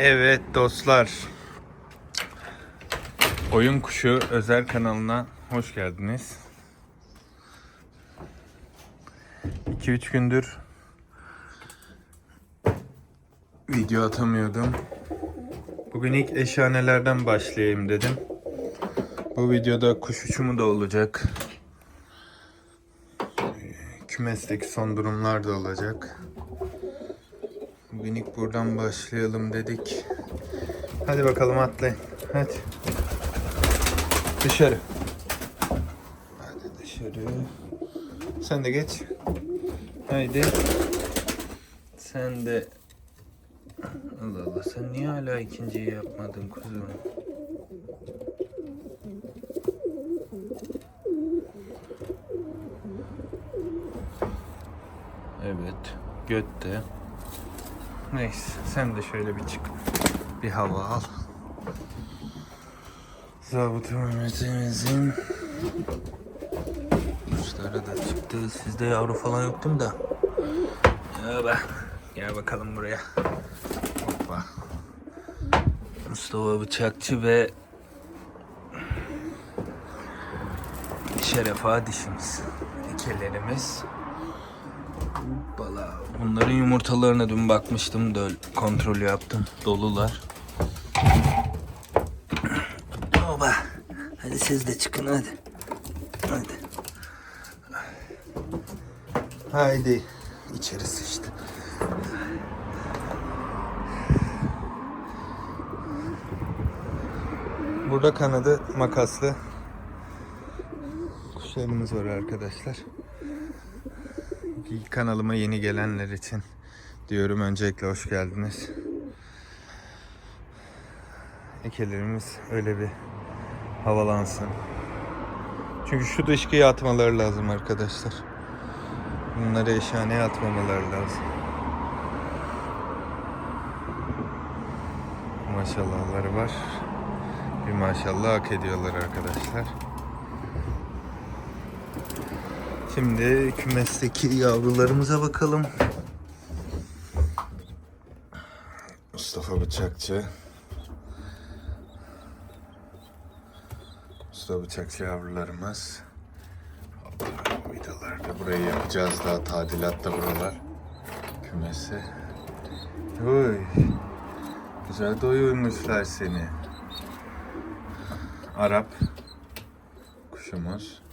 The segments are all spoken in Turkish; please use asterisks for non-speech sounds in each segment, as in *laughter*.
Evet dostlar. Oyun Kuşu özel kanalına hoş geldiniz. 2-3 gündür video atamıyordum. Bugün ilk eşhanelerden başlayayım dedim. Bu videoda kuş uçumu da olacak. Kümesteki son durumlar da olacak. Bugün ilk buradan başlayalım dedik. Hadi bakalım atlayın. Hadi. Dışarı. Hadi dışarı. Sen de geç. Haydi. Sen de Allah Allah sen niye hala ikinciyi yapmadın kuzum? Evet. Götte. Neyse sen de şöyle bir çık. Bir hava al. Zabıta Mehmet'imizin kuşları da çıktı. Sizde yavru falan yoktum da. Ya be. Gel bakalım buraya. Hoppa. Mustafa Bıçakçı ve Şeref Ağa dişimiz. Bunların yumurtalarına dün bakmıştım. Döl kontrol yaptım. Dolular. Baba. Hadi siz de çıkın hadi. Hadi. Haydi. İçeri sıçtı. Burada kanadı makaslı kuşlarımız var arkadaşlar. Kanalıma yeni gelenler için diyorum öncelikle hoş geldiniz. Ekelerimiz öyle bir havalansın. Çünkü şu dışkıyı atmaları lazım arkadaşlar. Bunları eşhaneye atmamaları lazım. Maşallahları var. Bir maşallah hak ediyorlar arkadaşlar. Şimdi kümesteki yavrularımıza bakalım. Mustafa Bıçakçı. Mustafa Bıçakçı yavrularımız. Vidalarda burayı yapacağız daha tadilatta buralar. Kümesi. Oy. Güzel doyurmuşlar seni. Arap kuşumuz.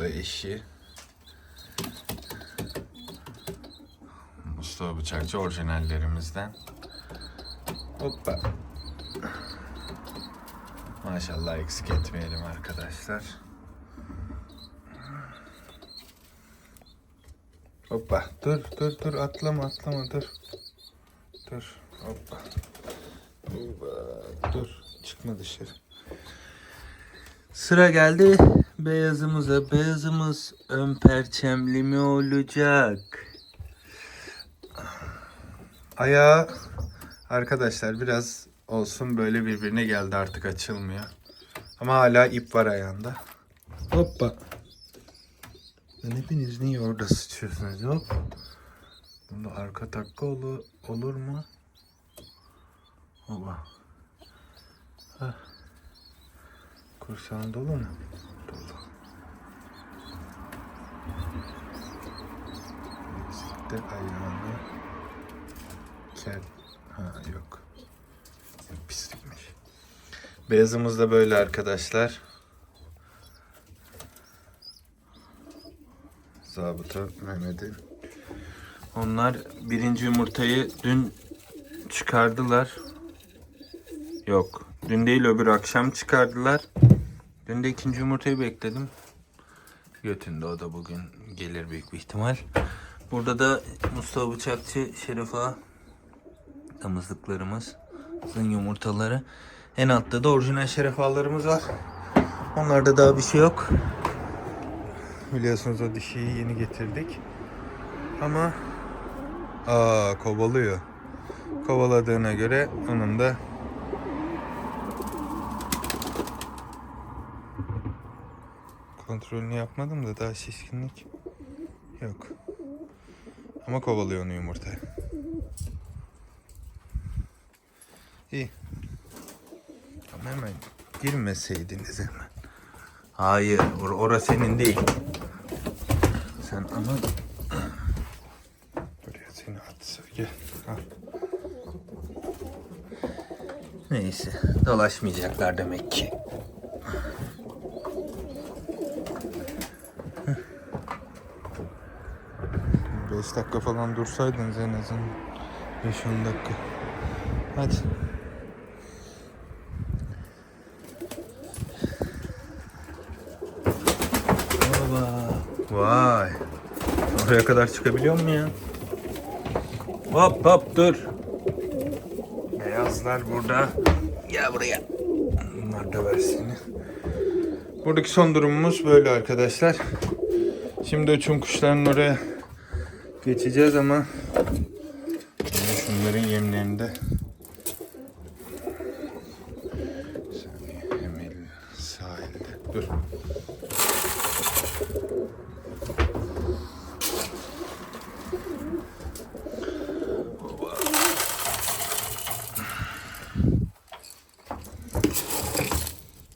Da eşi. Mustafa Bıçakçı orijinallerimizden. Hoppa. Maşallah eksik etmeyelim arkadaşlar. Hoppa. Dur dur dur atlama atlama dur. Dur. Hoppa. Hoppa. Dur. Çıkma dışarı. Sıra geldi beyazımıza. Beyazımız ön perçemli mi olacak? Ayağı arkadaşlar biraz olsun böyle birbirine geldi artık açılmıyor. Ama hala ip var ayağında. Hoppa. Lan hepiniz niye orada sıçıyorsunuz hop. Bunda arka takka olur, olur mu? Hoppa. Hah. Kursağın dolu mu? Eksikte ayağını kel. Ha yok. Pislikmiş. Beyazımız da böyle arkadaşlar. Zabıta Mehmet'in. Onlar birinci yumurtayı dün çıkardılar. Yok. Dün değil öbür akşam çıkardılar. Dün de ikinci yumurtayı bekledim. Götünde o da bugün gelir büyük bir ihtimal. Burada da Mustafa Bıçakçı Şerif Ağa damızlıklarımız. Zın yumurtaları. En altta da orijinal Şeref Ağalarımız var. Onlarda daha bir şey yok. Biliyorsunuz o dişiyi yeni getirdik. Ama aa kovalıyor. Kovaladığına göre onun da kontrolünü yapmadım da daha şişkinlik yok. Ama kovalıyor onu yumurta. İyi. Ama hemen girmeseydiniz hemen. Hayır, or orası senin değil. Sen ama buraya seni atsa gel. Neyse, dolaşmayacaklar demek ki. 5 dakika falan dursaydınız en azından. 5-10 dakika. Hadi. Baba. Vay. Oraya kadar çıkabiliyor mu ya? Hop hop dur. Beyazlar burada. Gel buraya. Bunlar da ver seni. Buradaki son durumumuz böyle arkadaşlar. Şimdi uçum kuşlarının oraya geçeceğiz ama. Şunların saniye, Emel sahilde.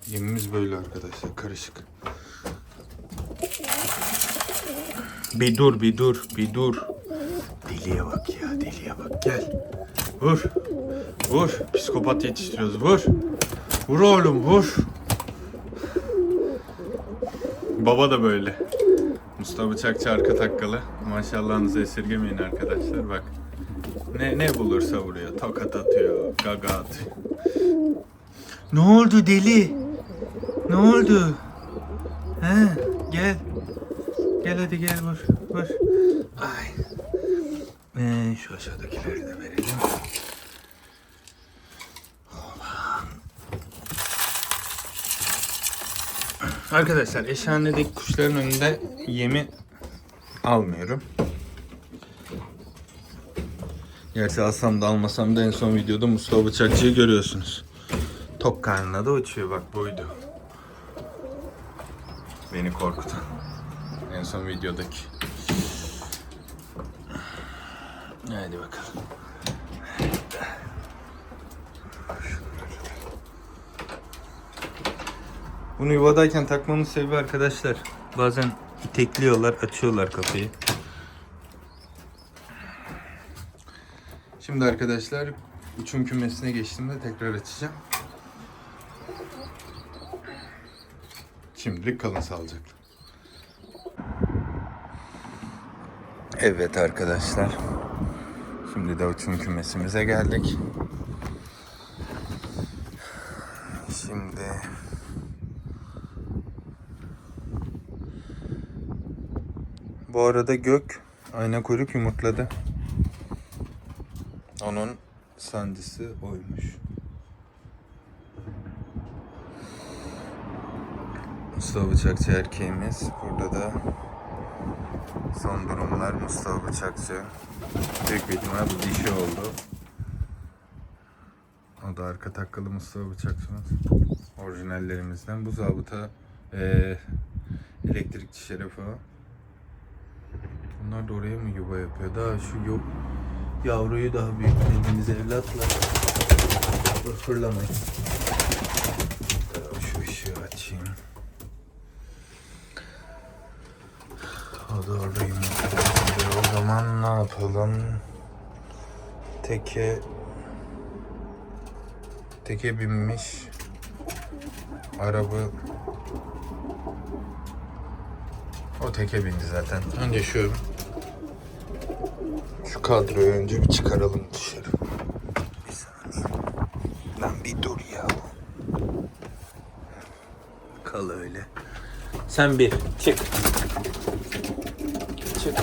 Yemimiz böyle arkadaşlar karışık. Bir dur, bir dur, bir dur. Deliye bak ya, deliye bak. Gel. Vur. Vur. Psikopat yetiştiriyoruz. Vur. Vur oğlum, vur. Baba da böyle. Mustafa Bıçakçı arka takkalı. Maşallahınızı esirgemeyin arkadaşlar. Bak. Ne ne bulursa vuruyor. Tokat atıyor, gaga atıyor. Ne oldu deli? Ne oldu? He, hadi gel vur. Vur. Ay. Ee, şu aşağıdakileri de verelim. Arkadaşlar eşhanedeki kuşların önünde yemi almıyorum. Gerçi alsam da almasam da en son videoda Mustafa Bıçakçı'yı görüyorsunuz. Tok karnına da uçuyor bak buydu. Beni korkutan. En son videodaki. Hadi bakalım. Bunu yuvadayken takmamın sebebi arkadaşlar. Bazen itekliyorlar, açıyorlar kapıyı. Şimdi arkadaşlar uçum kümesine geçtiğimde tekrar açacağım. Şimdilik kalın sağlıcakla. Evet arkadaşlar. Şimdi de uçum kümesimize geldik. Şimdi Bu arada gök ayna kuyruk yumurtladı. Onun sancısı oymuş. Mustafa Bıçakçı erkeğimiz. Burada da son durumlar Mustafa Bıçakçı. Büyük bir ihtimal bu dişi oldu. O da arka takkalı Mustafa Bıçakçımız. Orijinallerimizden. Bu zabıta eee elektrikçi Şeref Ağa. Bunlar da oraya mı yuva yapıyor? Daha şu yok yavruyu daha büyütmediğimiz evlatlar. Dur fırlamayın. Şu ışığı açayım. O bekliyor. O zaman ne yapalım? Teke teke binmiş araba o teke bindi zaten. Önce şu şu kadroyu önce bir çıkaralım dışarı. Bir saniye. Lan bir dur ya. Kal öyle. Sen bir. Çık. Çık.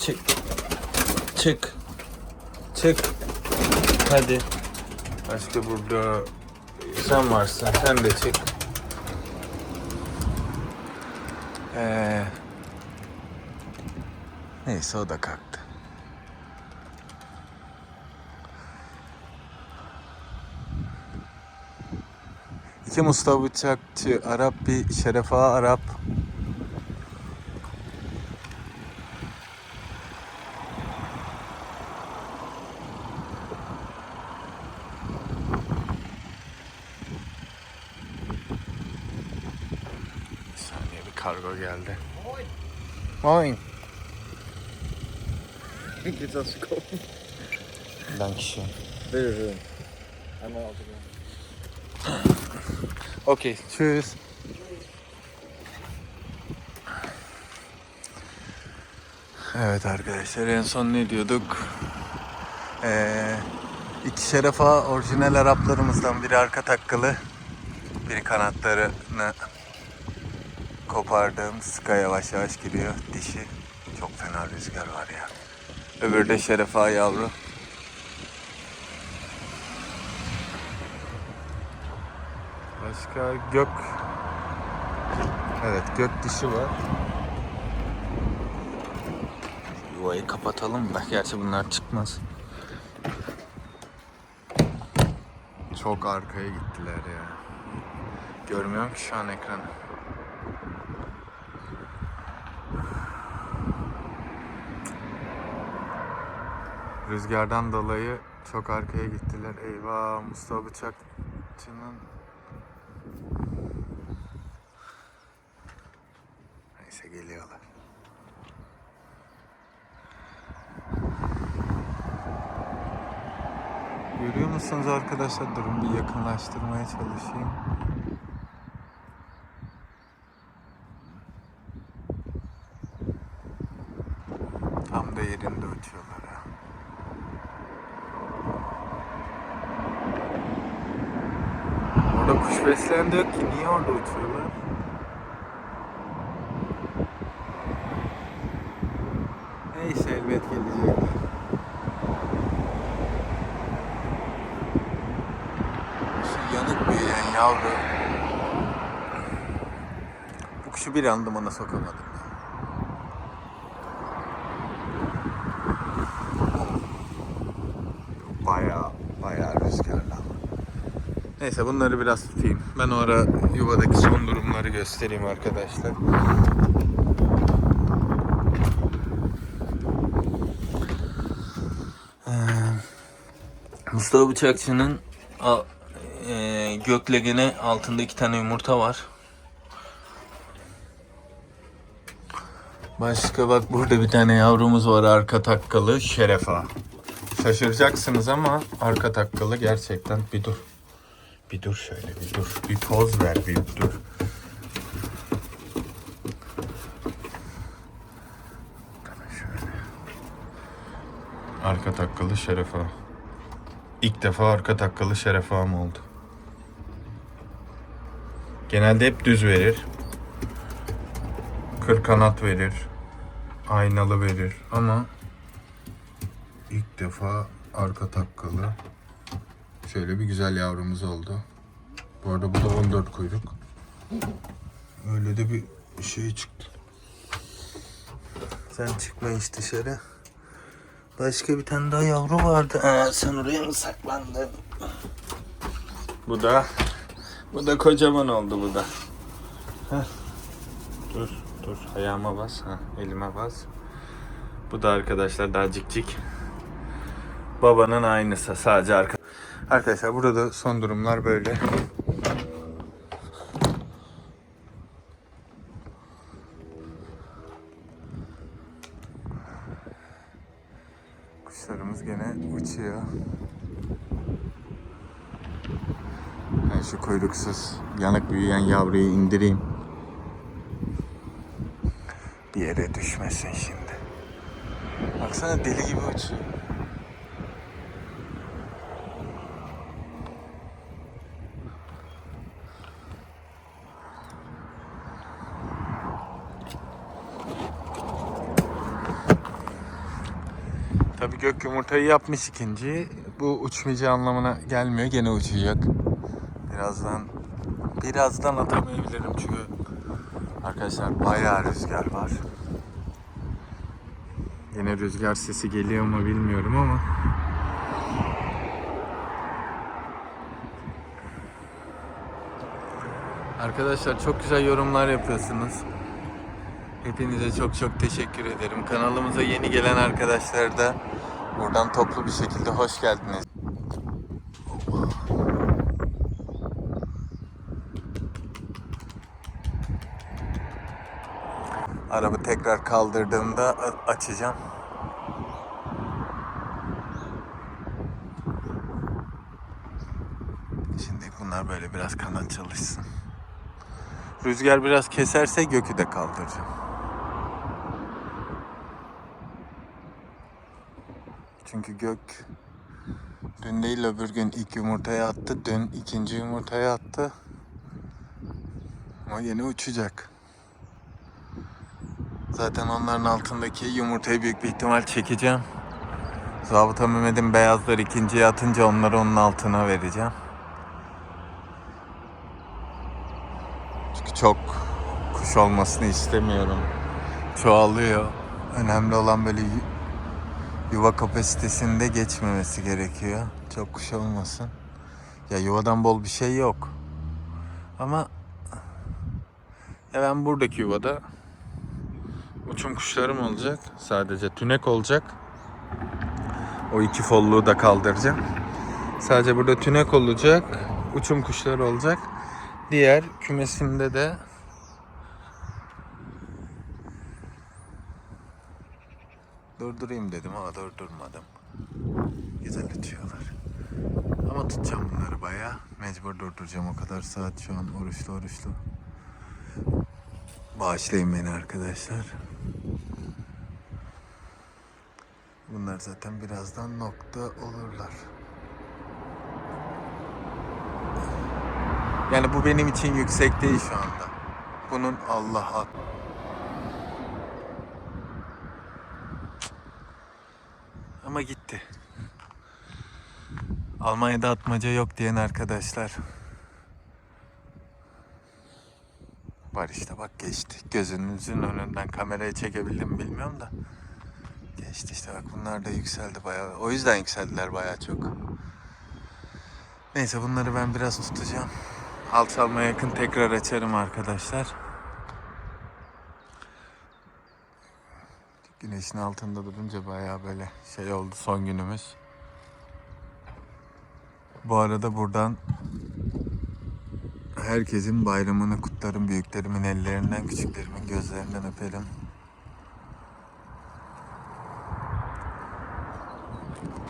Çık. Çık. Çık. Hadi. Başka burada sen varsın. Sen de çık. Ee, neyse o da kalktı. İki Mustafa Bıçakçı, Arap bir Şeref Ağa Arap. Kargo geldi. Moin. Geht's was zu kaufen? Dankeschön. Bitte schön. Einmal Autogramm. Okey, tschüss. Evet arkadaşlar en son ne diyorduk? Ee, iki şerefa orijinal Araplarımızdan biri arka takkalı. Biri kanatlarını kopardığım sıka yavaş yavaş giriyor. Dişi çok fena rüzgar var ya. Öbürü de şerefa yavru. Başka gök. Evet gök dişi var. Yuvayı kapatalım da gerçi bunlar çıkmaz. Çok arkaya gittiler ya. Görmüyorum ki şu an ekranı. Rüzgardan dolayı çok arkaya gittiler. Eyvah Mustafa Bıçakçı'nın Neyse geliyorlar. Görüyor musunuz arkadaşlar? Durun bir yakınlaştırmaya çalışayım. Tam da yerinde uçuyorlar ha. Orada kuş besleyen de yok ki. Niye orada uçuyorlar? Neyse elbet gelecekler. Şu yanık büyüyen yavru. Bu kuşu bir andımana sokamadım. ya. Baya baya rüzgarlı ama. Neyse bunları biraz tutayım. Ben o ara yuvadaki son durumları göstereyim arkadaşlar. Mustafa Bıçakçı'nın e, altında iki tane yumurta var. Başka bak burada bir tane yavrumuz var arka takkalı şerefa. Şaşıracaksınız ama arka takkalı gerçekten bir dur. Bir dur şöyle bir dur. Bir poz ver bir dur. Şöyle. Arka takkalı şerefa. İlk defa arka takkalı şerefam oldu. Genelde hep düz verir. Kır kanat verir. Aynalı verir ama ilk defa arka takkalı. Şöyle bir güzel yavrumuz oldu. Bu arada bu da 14 kuyruk. Öyle de bir şey çıktı. Sen çıkma iş dışarı. Başka bir tane daha yavru vardı. Aa, sen oraya mı saklandın? Bu da bu da kocaman oldu bu da. Heh. Dur dur ayağıma bas. Ha, elime bas. Bu da arkadaşlar daha cik cik. Babanın aynısı sadece arka. Arkadaşlar burada da son durumlar böyle. Kuşlarımız gene uçuyor. Ben şu kuyruksuz yanık büyüyen yavruyu indireyim. Bir yere düşmesin şimdi. Baksana deli gibi uçuyor. Tabii gök yumurtayı yapmış ikinci. Bu uçmayacağı anlamına gelmiyor. Gene uçacak. Birazdan birazdan atamayabilirim çünkü arkadaşlar bayağı rüzgar var. Yine rüzgar sesi geliyor mu bilmiyorum ama Arkadaşlar çok güzel yorumlar yapıyorsunuz. Hepinize çok çok teşekkür ederim. Kanalımıza yeni gelen arkadaşlar da buradan toplu bir şekilde hoş geldiniz. Araba tekrar kaldırdığımda açacağım. Şimdi bunlar böyle biraz kanat çalışsın. Rüzgar biraz keserse gökü de kaldıracağım. Çünkü gök dün değil öbür gün ilk yumurtayı attı. Dün ikinci yumurtayı attı. Ama yine uçacak. Zaten onların altındaki yumurtayı büyük bir ihtimal çekeceğim. Zabıta Mehmet'in beyazları ikinciye atınca onları onun altına vereceğim. Çünkü çok kuş olmasını istemiyorum. Çoğalıyor. Önemli olan böyle yuva kapasitesinde geçmemesi gerekiyor. Çok kuş olmasın. Ya yuvadan bol bir şey yok. Ama ya ben buradaki yuvada uçum kuşlarım olacak. Sadece tünek olacak. O iki folluğu da kaldıracağım. Sadece burada tünek olacak. Uçum kuşları olacak. Diğer kümesimde de durdurayım dedim ama durdurmadım. Güzel uçuyorlar. Ama tutacağım bunları bayağı. Mecbur durduracağım o kadar saat şu an oruçlu oruçlu. Bağışlayın beni arkadaşlar. Bunlar zaten birazdan nokta olurlar. Yani bu benim için yüksek değil şu anda. Bunun Allah'a Ama gitti. Almanya'da atmaca yok diyen arkadaşlar. Var işte bak geçti. Gözünüzün önünden kameraya çekebildim mi bilmiyorum da. Geçti işte bak bunlar da yükseldi bayağı. O yüzden yükseldiler bayağı çok. Neyse bunları ben biraz tutacağım. Alçalmaya yakın tekrar açarım arkadaşlar. Güneşin altında durunca bayağı böyle şey oldu son günümüz. Bu arada buradan herkesin bayramını kutlarım. Büyüklerimin ellerinden, küçüklerimin gözlerinden öperim.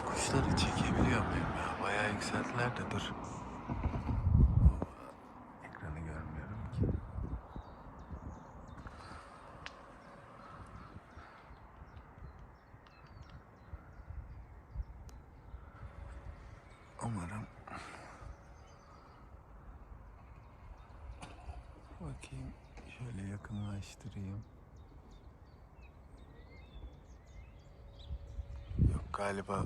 Kuşları çekebiliyor muyum ya? Bayağı yükseldiler de dur. Ekranı görmüyorum ki. Umarım. Bakayım. Şöyle yakınlaştırayım. Yok galiba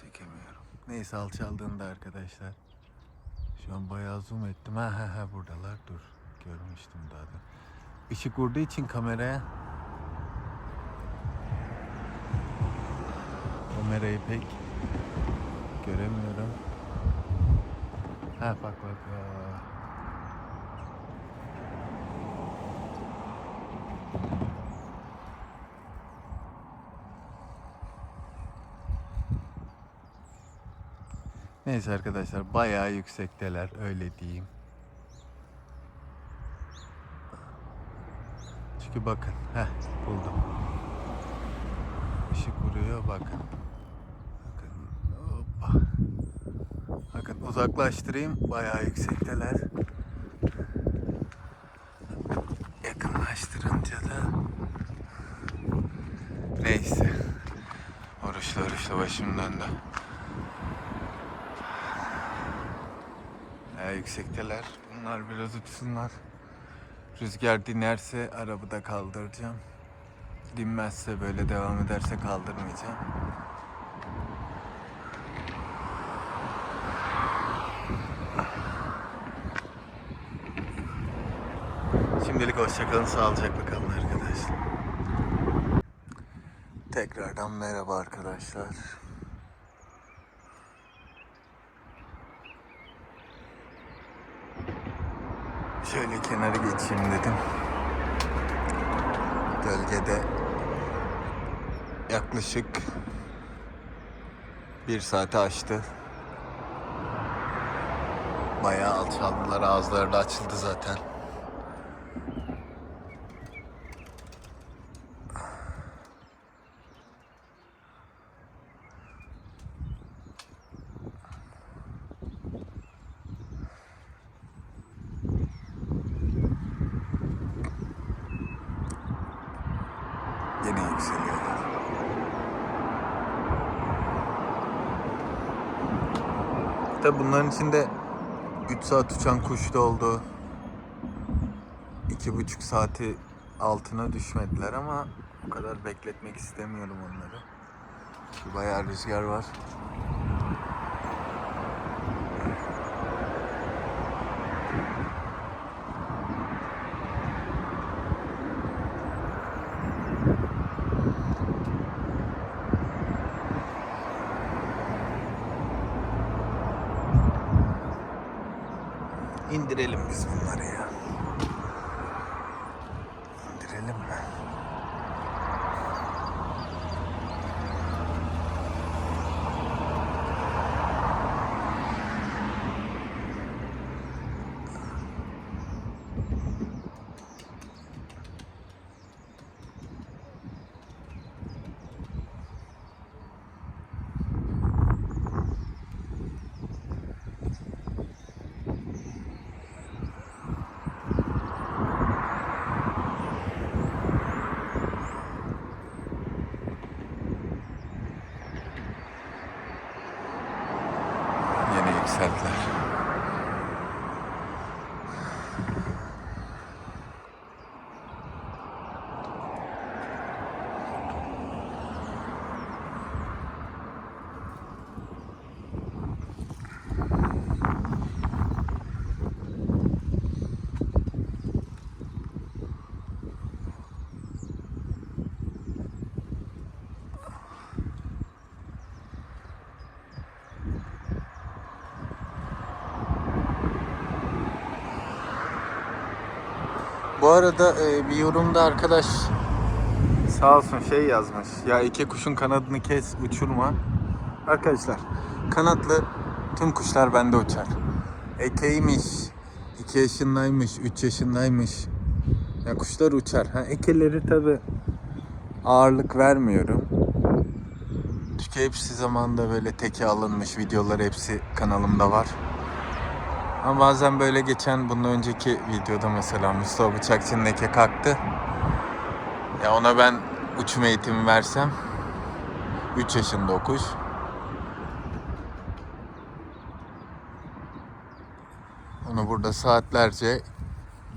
çekemiyorum. Neyse alçaldığında arkadaşlar. Şu an bayağı zoom ettim. Ha ha ha buradalar. Dur. Görmüştüm daha da. Işık vurduğu için kameraya kamerayı pek göremiyorum. Ha bak bak. Aa. Neyse arkadaşlar bayağı yüksekteler öyle diyeyim. Çünkü bakın heh buldum. Işık vuruyor bakın. Bakın hoppa. Bakın uzaklaştırayım bayağı yüksekteler. Yakınlaştırınca da neyse. Oruçlu oruçlu başım döndü. Bayağı yüksekteler. Bunlar biraz uçsunlar. Rüzgar dinerse arabada kaldıracağım. Dinmezse böyle devam ederse kaldırmayacağım. Şimdilik hoşçakalın, sağlıcakla kalın arkadaşlar. Tekrardan merhaba arkadaşlar. Şöyle kenara geçeyim dedim. Gölgede yaklaşık bir saate açtı. Bayağı alçaldılar. Ağızları da açıldı zaten. Tabi bunların içinde 3 saat uçan kuş da oldu. 2,5 saati altına düşmediler ama o kadar bekletmek istemiyorum onları. Çünkü bayağı rüzgar var. İndirelim biz bunları ya. İndirelim mi? Yine yükseldiler. Bu arada e, bir yorumda arkadaş sağ olsun şey yazmış. Ya iki kuşun kanadını kes, uçurma. Arkadaşlar kanatlı tüm kuşlar bende uçar. Ekeymiş, 2 yaşındaymış, 3 yaşındaymış. Ya kuşlar uçar. Ha, ekeleri tabi ağırlık vermiyorum. Çünkü hepsi zamanında böyle teke alınmış videolar hepsi kanalımda var. Ama bazen böyle geçen bundan önceki videoda mesela Mustafa Bıçakçı'nın eke kalktı. Ya ona ben uçum eğitimi versem 3 yaşında o. Onu burada saatlerce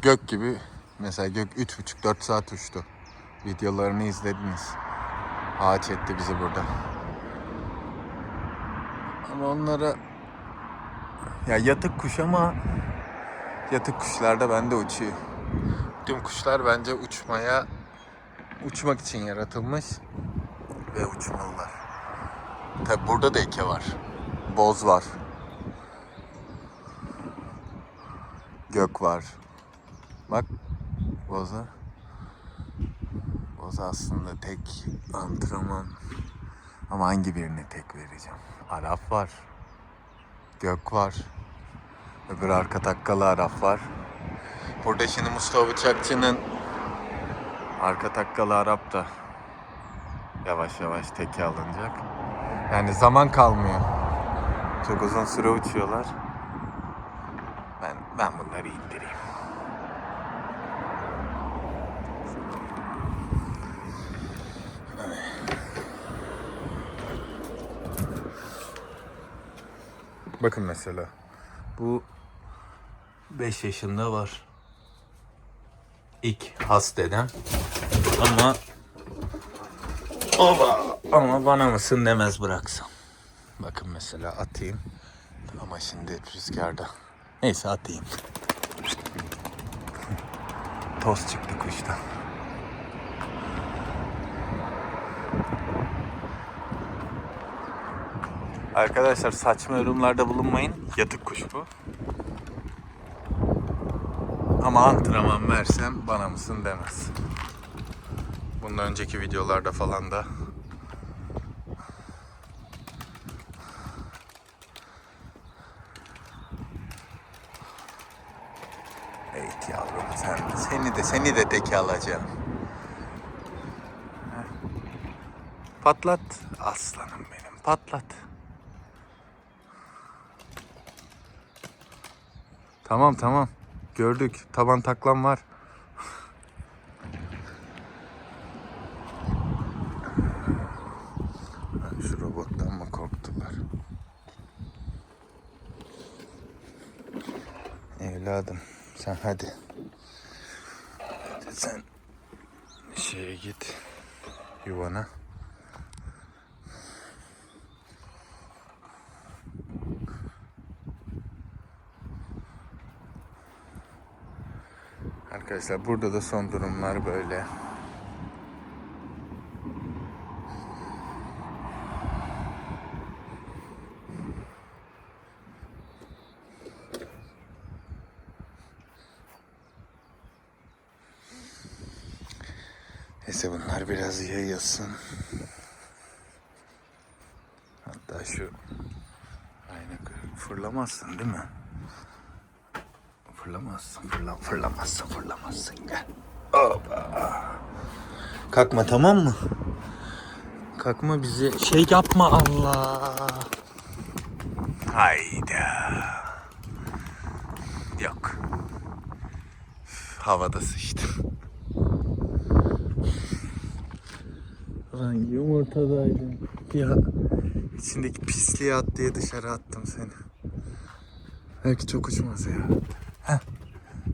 gök gibi mesela gök 3,5-4 saat uçtu. Videolarını izlediniz. Ağaç etti bizi burada. Ama onlara ya yatık kuş ama yatık kuşlar da bende uçuyor. Tüm kuşlar bence uçmaya uçmak için yaratılmış ve uçmalılar. Tabi burada da eke var. Boz var. Gök var. Bak boza. Boza aslında tek antrenman. Ama hangi birini tek vereceğim? Arap var. Gök var. Öbür arka takkalı Arap var. Burada şimdi Mustafa Bıçakçı'nın arka takkalı Arap da yavaş yavaş teke alınacak. Yani zaman kalmıyor. Çok uzun süre uçuyorlar. Ben ben bunları indireyim. Bakın mesela. Bu 5 yaşında var. İlk has dedem. Ama Oba. Ama bana mısın demez bıraksam. Bakın mesela atayım. Ama şimdi rüzgarda. Neyse atayım. *laughs* Toz çıktı kuştan. Arkadaşlar saçma yorumlarda bulunmayın. Yatık kuş bu. Ama antrenman versem bana mısın demez. Bundan önceki videolarda falan da Evet yavrum sen seni de seni de teke alacağım. Patlat aslanım benim patlat. Tamam tamam. Gördük. Taban taklam var. Şu robottan mı korktular? Evladım sen hadi. Hadi sen şeye git yuvana. Arkadaşlar burada da son durumlar böyle. Neyse bunlar biraz yayılsın. Hatta şu ayna fırlamazsın değil mi? Fırlamazsın, fırla, fırlamazsın, fırlamazsın gel. Hoppa. Kalkma tamam mı? Kalkma bizi şey yapma Allah. Hayda. Yok. Havada sıçtım. Lan yumurtadaydım. Ya içindeki pisliği at diye dışarı attım seni. Belki çok uçmaz ya. Heh.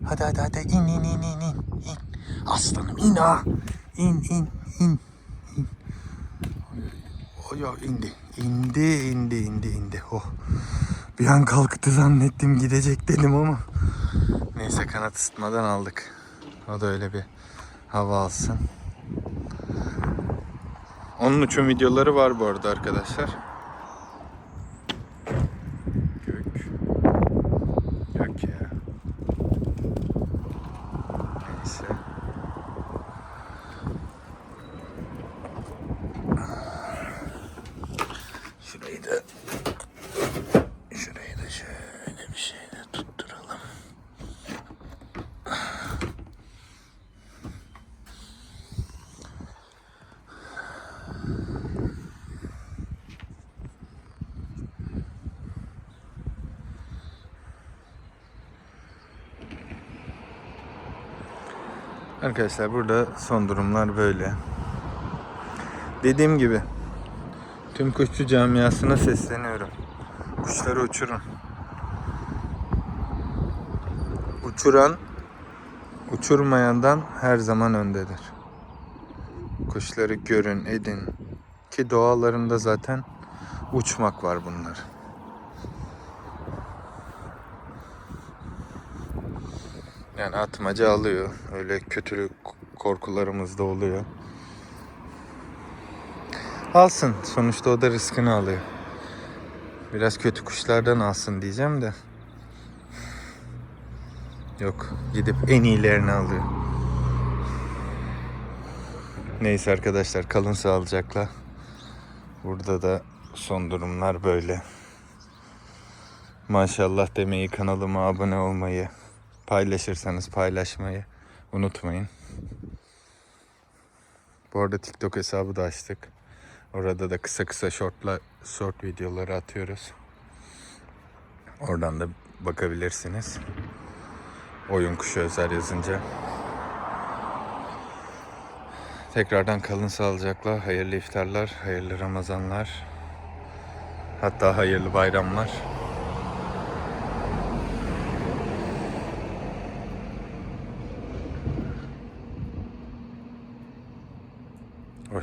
Hadi hadi hadi in in in in in. in. Aslanım in ha. İn in in. in. O ya indi. İndi indi indi indi. Oh. Bir an kalktı zannettim gidecek dedim ama. Neyse kanat ısıtmadan aldık. O da öyle bir hava alsın. Onun uçum videoları var bu arada arkadaşlar. Gök. Gök ya. Neyse. Şurayı da şurayı da şöyle bir şeyle tutturalım. Arkadaşlar burada son durumlar böyle. Dediğim gibi tüm kuşçu camiasına sesleniyorum. Kuşları uçurun. Uçuran uçurmayandan her zaman öndedir. Kuşları görün, edin. Ki doğalarında zaten uçmak var bunlar. Yani atmaca alıyor. Öyle kötülük korkularımız da oluyor. Alsın. Sonuçta o da riskini alıyor. Biraz kötü kuşlardan alsın diyeceğim de. Yok. Gidip en iyilerini alıyor. Neyse arkadaşlar kalın sağlıcakla. Burada da son durumlar böyle. Maşallah demeyi, kanalıma abone olmayı, paylaşırsanız paylaşmayı unutmayın. Bu arada TikTok hesabı da açtık. Orada da kısa kısa shortla short videoları atıyoruz. Oradan da bakabilirsiniz. Oyun kuşu özel yazınca. Tekrardan kalın sağlıcakla. Hayırlı iftarlar, hayırlı Ramazanlar. Hatta hayırlı bayramlar.